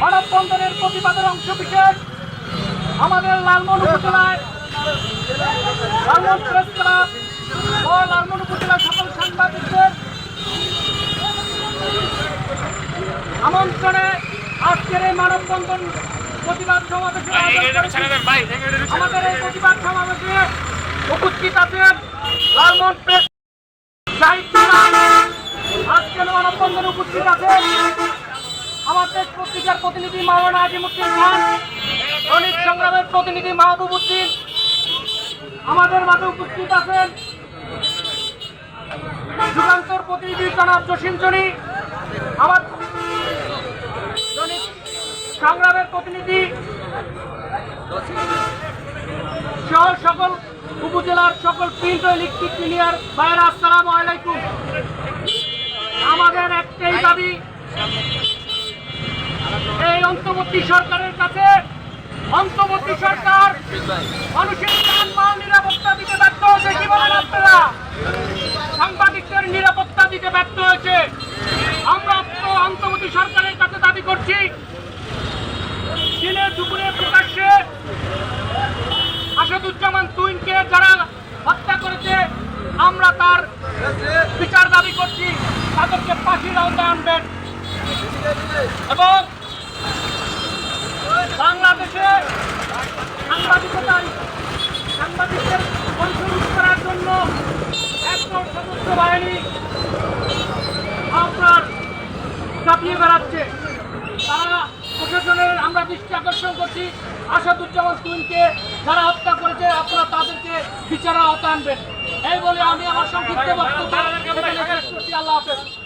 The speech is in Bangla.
মানববন্ধনের প্রতিবাদের অংশ বিশেষ আমাদের লালমন উপজেলায় লালমন প্রেস ক্লাব ও লালমন উপজেলার সকল সাংবাদিকদের আমন্ত্রণে আজকের এই মানববন্ধন প্রতিবাদ করেছি। আমাদের এই প্রতিবাদ সমাবেশে উপস্থিত আছেন লালমোহন প্রেস সাহিত্যরাম আজকের মানববন্ধনে উপস্থিত আছেন আমাদের পত্রিকার প্রতিনিধি মাওলানা আজিমুদ্দিন খান দলিত সংগ্রামের প্রতিনিধি মাহবুব উদ্দিন আমাদের মাঝে উপস্থিত আছেন যুগান্তর প্রতিনিধি জনাব জসিম জনি, আমার সংগ্রামের প্রতিনিধি সহ সকল উপজেলার সকল প্রিন্ট ও ইলেকট্রিক মিডিয়ার ভাইয়েরা, আসসালাম আলাইকুম। আমাদের একটাই দাবি এই অন্তর্বর্তী সরকারের কাছে, অন্তর্বর্তী সরকার, মানুষের মাল নিরাপত্তা দিতে ব্যর্থ হয়েছে, কি বলেন আপনারা? সাংবাদিকদের নিরাপত্তা দিতে ব্যর্থ হয়েছে। আমরা তো অন্তর্বর্তী সরকারের কাছে দাবি করছি দিনে দুপুরে প্রকাশ্যে আসাদুজ্জামান তুইনকে যারা হত্যা করেছে, আমরা তার বিচার দাবি করছি, তাদেরকে ফাঁসির আওতায় আনবেন। এবং আপনার চাপিয়ে বেড়াচ্ছে। তারা প্রশাসনের আমরা দৃষ্টি আকর্ষণ করছি। আসাদুজ্জামান তুইনকে যারা হত্যা করেছে, আপনারা তাদেরকে বিচারের আওতা আনবেন। এই বলে আমি আমার সংক্ষিপ্ত বক্তব্য আল্লাহ হাফেজ।